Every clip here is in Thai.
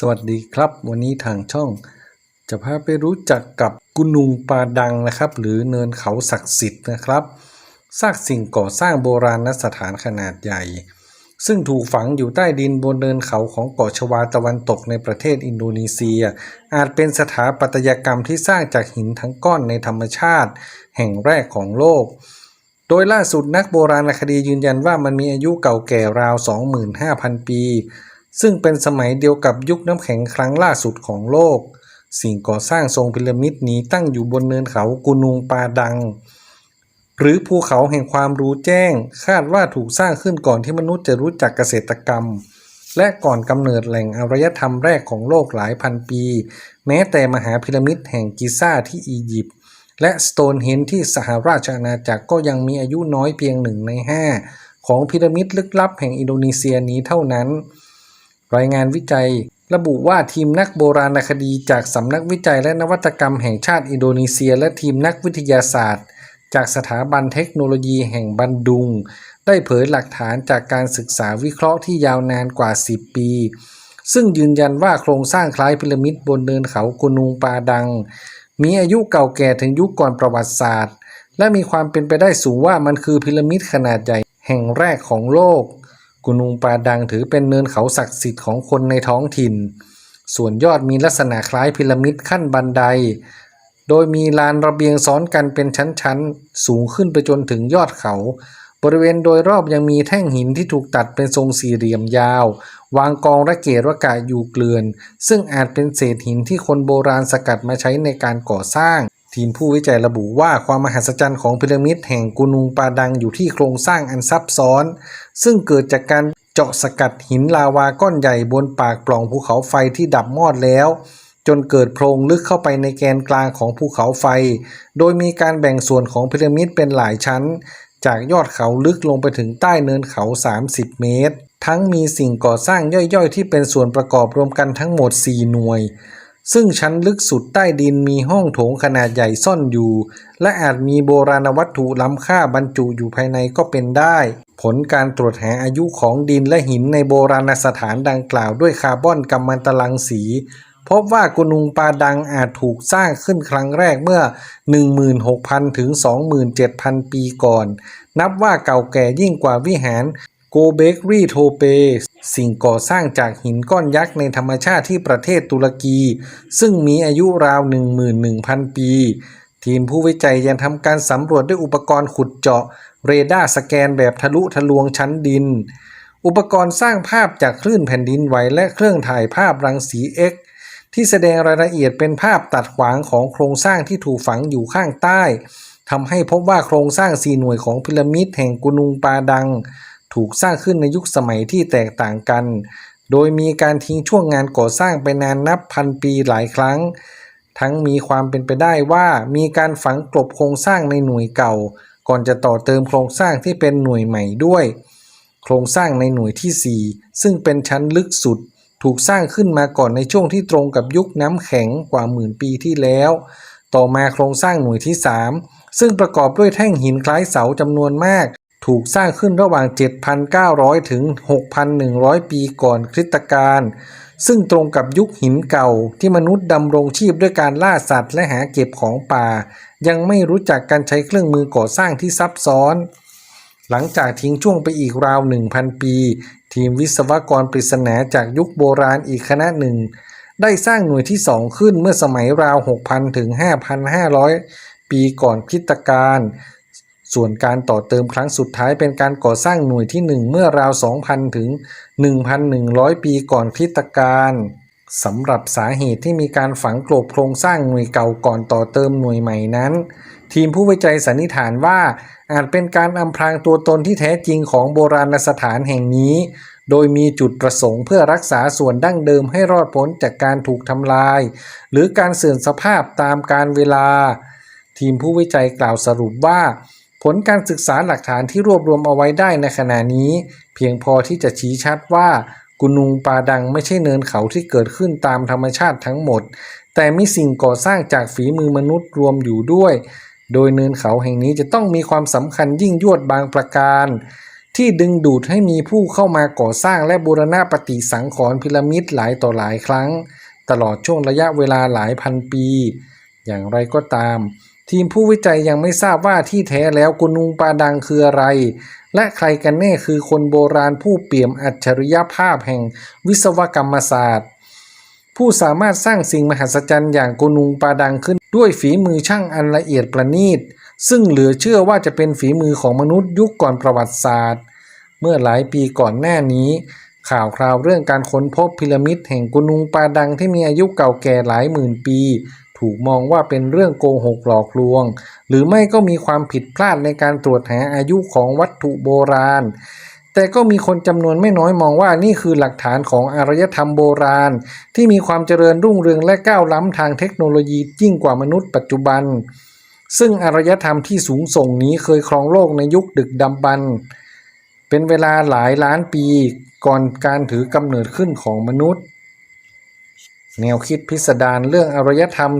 สวัสดีครับ วันนี้ทางช่อง จะพาไปรู้จักกับกุนุงปาดังนะครับ หรือเนินเขาศักดิ์สิทธิ์นะครับซากสิ่งก่อสร้างโบราณสถานขนาดใหญ่ ซึ่งถูกฝังอยู่ใต้ดินบนเนินเขาของเกาะชวาตะวันตกในประเทศอินโดนีเซีย อาจเป็นสถาปัตยกรรมที่สร้างจากหินทั้งก้อนในธรรมชาติ แห่งแรกของโลก โดยล่าสุดนักโบราณคดียืนยันว่ามันมีอายุเก่าแก่ราว 25,000 ปี ซึ่งเป็นสมัยเดียวกับยุคน้ำแข็งครั้งล่าสุดของโลก สิ่งก่อสร้างทรงพีระมิดนี้ตั้งอยู่บนเนินเขากุนุงปาดัง หรือภูเขาแห่งความรู้แจ้ง คาดว่าถูกสร้างขึ้นก่อนที่มนุษย์จะรู้จักเกษตรกรรม และก่อนกำเนิดแหล่งอารยธรรมแรกของโลกหลายพันปี แม้แต่มหาพีระมิดแห่งกิซ่าที่อียิปต์และสโตนเฮนที่สหราชอาณาจักรก็ยังมีอายุน้อยเพียงหนึ่งในห้าของพีระมิดลึกลับแห่งอินโดนีเซียนี้เท่านั้น รายงานวิจัย ระบุว่าทีมนักโบราณคดีจากสำนักวิจัยและนวัตกรรมแห่งชาติอินโดนีเซีย และทีมนักวิทยาศาสตร์ จากสถาบันเทคโนโลยีแห่งบันดุง ได้เผยหลักฐานจากการศึกษาวิเคราะห์ที่ยาวนานกว่า 10 ปี ซึ่งยืนยันว่าโครงสร้างคล้ายพีระมิดบนเนินเขากุนุงปาดัง มีอายุเก่าแก่ถึงยุคก่อนประวัติศาสตร์ และมีความเป็นไปได้สูงว่ามันคือพีระมิดขนาดใหญ่แห่งแรกของโลก กุนุงปาดังถือเป็นเนินเขาศักดิ์สิทธิ์ของคนในท้องถิ่น ส่วนยอดมีลักษณะคล้ายพีระมิดขั้นบันได โดยมีลานระเบียงซ้อนกันเป็นชั้นๆ สูงขึ้นไปจนถึงยอดเขา บริเวณโดยรอบยังมีแท่งหินที่ถูกตัดเป็นทรงสี่เหลี่ยมยาว วางกองระเกะระกะอยู่เกลื่อน ซึ่งอาจเป็นเศษหินที่คนโบราณสกัดมาใช้ในการก่อสร้าง ทีมผู้วิจัยระบุว่าความมหัศจรรย์ของพีระมิดแห่งกุนุงปาดังอยู่ที่โครงสร้างอันซับซ้อน ซึ่งเกิดจากการเจาะสกัดหินลาวาก้อนใหญ่บนปากปล่องภูเขาไฟที่ดับมอดแล้ว จนเกิดโพรงลึกเข้าไปในแกนกลางของภูเขาไฟ โดยมีการแบ่งส่วนของพีระมิดเป็นหลายชั้น จากยอดเขาลึกลงไปถึงใต้เนินเขา 30 เมตร ทั้งมีสิ่งก่อสร้างย่อยๆ ที่เป็นส่วนประกอบรวมกันทั้งหมด 4 หน่วย ซึ่งชั้นลึกสุดใต้ดินมีห้องโถงขนาดใหญ่ซ่อนอยู่ และอาจมีโบราณวัตถุล้ำค่าบรรจุอยู่ภายในก็เป็นได้ ผลการตรวจหาอายุของดินและหินในโบราณสถานดังกล่าวด้วยคาร์บอนกัมมันตรังสี พบว่ากุนุงปาดังอาจถูกสร้างขึ้นครั้งแรกเมื่อ 16,000 ถึง 27,000 ปีก่อน นับว่าเก่าแก่ยิ่งกว่าวิหาร โกเบกรีโทเปสิ่งก่อสร้างจากหินก้อนยักษ์ในธรรมชาติที่ประเทศตุรกี ซึ่งมีอายุราว 11,000 ปี ทีมผู้วิจัยยังทำการสำรวจด้วยอุปกรณ์ขุดเจาะ เรดาร์สแกนแบบทะลุทะลวงชั้นดิน อุปกรณ์สร้างภาพจากคลื่นแผ่นดินไหวและเครื่องถ่ายภาพรังสี X ที่แสดงรายละเอียดเป็นภาพตัดขวางของโครงสร้างที่ถูกฝังอยู่ข้างใต้ทำให้พบว่าโครงสร้างสี่หน่วยของพีระมิดแห่งกุนุงปาดัง ถูกสร้างขึ้นในยุคสมัยที่แตกต่างกัน โดยมีการทิ้งช่วงงานก่อสร้างไปนานนับพันปีหลายครั้ง ทั้งมีความเป็นไปได้ว่ามีการฝังกลบโครงสร้างในหน่วยเก่า ก่อนจะต่อเติมโครงสร้างที่เป็นหน่วยใหม่ด้วย โครงสร้างในหน่วยที่ 4 ซึ่งเป็นชั้นลึกสุด ถูกสร้างขึ้นมาก่อนในช่วงที่ตรงกับยุคน้ำแข็งกว่าหมื่นปีที่แล้ว ต่อมาโครงสร้างหน่วยที่ 3ซึ่งประกอบด้วยแท่งหินคล้ายเสาจำนวนมาก ถูกสร้างขึ้นระหว่าง 7,900 ถึง 6,100 ปีก่อนคริสตกาลซึ่งตรงกับยุคหินเก่าที่มนุษย์ดำรงชีพด้วยการล่าสัตว์และหาเก็บของป่า ยังไม่รู้จักการใช้เครื่องมือก่อสร้างที่ซับซ้อน หลังจากทิ้งช่วงไปอีกราว 1,000 ปี ทีมวิศวกรปริศนาจากยุคโบราณอีกคณะหนึ่ง ได้สร้างหน่วยที่2ขึ้นเมื่อสมัยราว 6,000 ถึง 5,500 ปีก่อนคริสตกาล ส่วนการต่อเติมครั้งสุดท้ายเป็นการก่อสร้างหน่วยที่ 1 เมื่อราว 2,000 ถึง 1,100 ปีก่อนคริสตกาลสำหรับสาเหตุที่มีการฝังกลบโครงสร้างหน่วยเก่าก่อนต่อเติมหน่วยใหม่นั้น ทีมผู้วิจัยสันนิษฐานว่าอาจเป็นการอำพรางตัวตนที่แท้จริงของโบราณสถานแห่งนี้ โดยมีจุดประสงค์เพื่อรักษาส่วนดั้งเดิมให้รอดพ้นจากการถูกทำลาย หรือการเสื่อมสภาพตามการเวลา ทีมผู้วิจัยกล่าวสรุปว่า ผลการศึกษาหลักฐานที่รวบรวมเอาไว้ได้ในขณะนี้ เพียงพอที่จะชี้ชัดว่ากุนุงปาดังไม่ใช่เนินเขาที่เกิดขึ้นตามธรรมชาติทั้งหมด แต่มีสิ่งก่อสร้างจากฝีมือมนุษย์รวมอยู่ด้วย โดยเนินเขาแห่งนี้จะต้องมีความสำคัญยิ่งยวดบางประการ ที่ดึงดูดให้มีผู้เข้ามาก่อสร้างและบูรณะปฏิสังขรณ์พีระมิดหลายต่อหลายครั้ง ตลอดช่วงระยะเวลาหลายพันปี อย่างไรก็ตาม ทีมผู้วิจัยยังไม่ทราบว่าที่แท้แล้วกุนุงปาดังคืออะไร และใครกันแน่คือคนโบราณผู้เปี่ยมอัจฉริยภาพแห่งวิศวกรรมศาสตร์ ผู้สามารถสร้างสิ่งมหัศจรรย์อย่างกุนุงปาดังขึ้นด้วยฝีมือช่างอันละเอียดประณีต ซึ่งเหลือเชื่อว่าจะเป็นฝีมือของมนุษย์ยุคก่อนประวัติศาสตร์ เมื่อหลายปีก่อนหน้านี้ ข่าวคราวเรื่องการค้นพบพีระมิดแห่งกุนุงปาดังที่มีอายุเก่าแก่หลายหมื่นปี ถูกมองว่าเป็นเรื่องโกหกหลอกลวง หรือไม่ก็มีความผิดพลาดในการตรวจหาอายุของวัตถุโบราณ แต่ก็มีคนจำนวนไม่น้อยมองว่านี่คือหลักฐานของอารยธรรมโบราณ ที่มีความเจริญรุ่งเรืองและก้าวล้ำทางเทคโนโลยียิ่งกว่ามนุษย์ปัจจุบัน ซึ่งอารยธรรมที่สูงส่งนี้เคยครองโลกในยุคดึกดำบรรเป็นเวลาหลายล้านปีก่อนการถือกำเนิดขึ้นของมนุษย์ แนวคิดพิสดารเรื่องอารยธรรม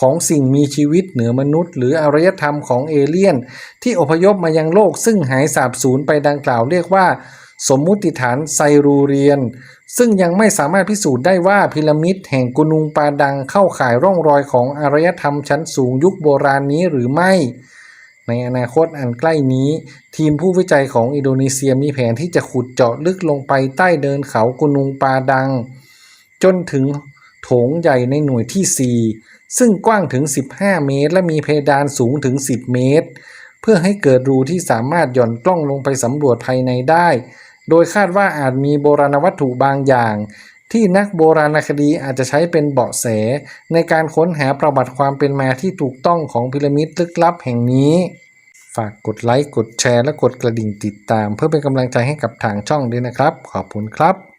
ของสิ่งมีชีวิตเหนือมนุษย์ หรืออารยธรรมของเอเลี่ยน ที่อพยพมายังโลกซึ่งหายสาบสูญไปดังกล่าวเรียกว่า สมมุติฐานไซรูเรียน ซึ่งยังไม่สามารถพิสูจน์ได้ว่าพีระมิดแห่งกุนุงปาดังเข้าข่ายร่องรอยของอารยธรรมชั้นสูงยุคโบราณนี้หรือไม่ในอนาคตอันใกล้นี้ ทีมผู้วิจัยของอินโดนีเซียมีแผนที่จะขุดเจาะลึกลงไปใต้เดินเขากุนุงปาดัง จนถึง โถงใหญ่ในหน่วยที่ 4 ซึ่งกว้างถึง 15 เมตร และมีเพดานสูงถึง 10 เมตร เพื่อให้เกิดรูที่สามารถหย่อนกล้องลงไปสำรวจภายในได้ โดยคาดว่าอาจมีโบราณวัตถุบางอย่าง ที่นักโบราณคดีอาจจะใช้เป็นเบาะแส ในการค้นหาประวัติความเป็นมาที่ถูกต้องของพีระมิดลึกลับแห่งนี้ ฝากกดไลค์ กดแชร์ และกดกระดิ่งติดตาม เพื่อเป็นกำลังใจให้กับทางช่องด้วยนะครับ ขอบคุณครับ